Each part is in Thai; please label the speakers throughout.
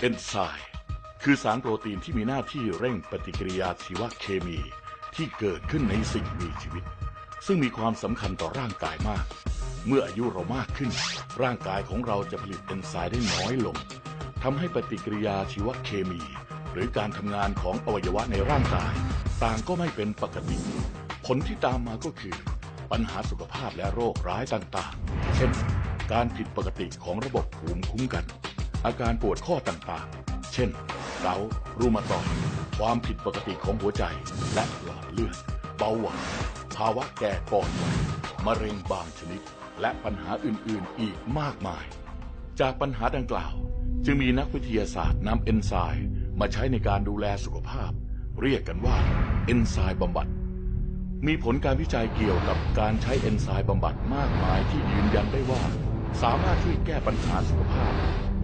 Speaker 1: เอนไซม์คือสารโปรตีนที่มีหน้าที่เร่งปฏิกิริยาชีวเคมีที่เกิดขึ้นในสิ่งมีชีวิต ซึ่งมีความสำคัญต่อร่างกายมาก เมื่ออายุเรามากขึ้น ร่างกายของเราจะผลิตเอนไซม์ได้น้อยลงทำให้ปฏิกิริยาชีวเคมี หรือการทำงานของอวัยวะในร่างกาย ต่างก็ไม่เป็นปกติ ผลที่ตามมาก็คือ ปัญหาสุขภาพและโรคร้ายต่างๆ เช่น การผิดปกติของระบบภูมิคุ้มกัน อาการปวดข้อต่างๆ เช่นเการูมาตอยด์ความผิดปกติของหัวใจ และหลอดเลือด เบาหวานภาวะแก่ก่อนวัยมะเร็งบางชนิด และปัญหาอื่นๆอีกมากมาย จากปัญหาดังกล่าว จึงมีนักวิทยาศาสตร์นำเอนไซม์มาใช้ในการดูแลสุขภาพ เรียกกันว่าเอนไซม์บำบัดมีผลการวิจัยเกี่ยวกับการใช้เอนไซม์บำบัดมากมายที่ยืนยันได้ว่า สามารถช่วยแก้ปัญหาสุขภาพ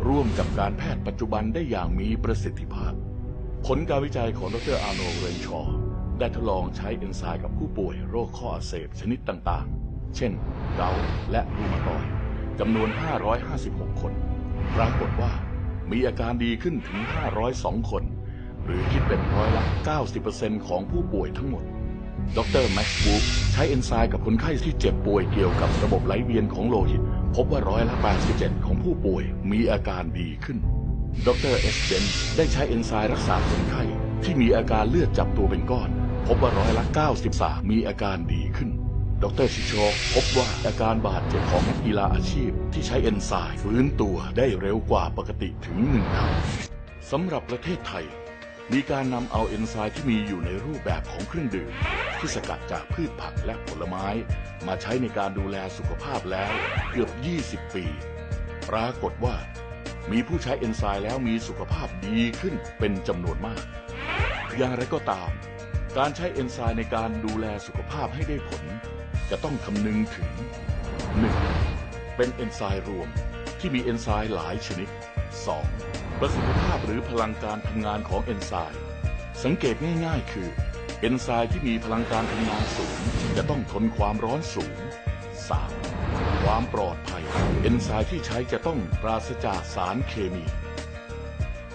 Speaker 1: ร่วมกับการแพทย์ปัจจุบันได้อย่างมีประสิทธิภาพ ผลการวิจัยของดรอาร์โนเรนชอว์ได้ทดลองใช้เอนไซม์กับผู้ป่วยโรคข้ออักเสบชนิดต่างๆ เช่น เกาและรูมาตอยจำนวน 556 คน ปรากฏว่ามีอาการดีขึ้นถึง 502 คน หรือคิดเป็นร้อยละ 90%ของผู้ป่วยทั้งหมด ดรแม็กซ์บูใช้เอนไซม์กับคนไข้ที่เจ็บป่วยเกี่ยวกับระบบไหลเวียนของโลหิต พบว่าร้อยละ87 ของผู้ป่วยมีอาการดีขึ้น ดรเอสเดนได้ใช้เอนไซม์รักษาคนไข้ที่มีอาการเลือดจับตัวเป็นก้อน พบว่าร้อยละ93 มีอาการดีขึ้น ดรชิโชกพบว่าอาการบาดเจ็บของนักกีฬาอาชีพ ที่ใช้เอนไซม์ฟื้นตัวได้เร็วกว่าปกติถึงหนึ่งเท่าสำหรับประเทศไทย มีการนำเอาเอนไซม์ที่มีอยู่ในรูปแบบของเครื่องดื่ม ที่สกัดจากพืชผักและผลไม้ มาใช้ในการดูแลสุขภาพแล้วเกือบ 20 ปี ปรากฏว่า มีผู้ใช้เอนไซม์แล้วมีสุขภาพดีขึ้นเป็นจำนวนมาก อย่างไรก็ตาม การใช้เอนไซม์ในการดูแลสุขภาพให้ได้ผล จะต้องคำนึงถึง 1. เป็นเอนไซม์รวมที่มีเอนไซม์หลายชนิด 2. ประสิทธิภาพหรือพลังการทำงานของเอนไซม์สังเกตง่ายๆ คือ เอนไซม์ที่มีพลังการทำงานสูง จะต้องทนความร้อนสูง 3. ความปลอดภัย เอนไซม์ที่ใช้จะต้องปราศจากสารเคมี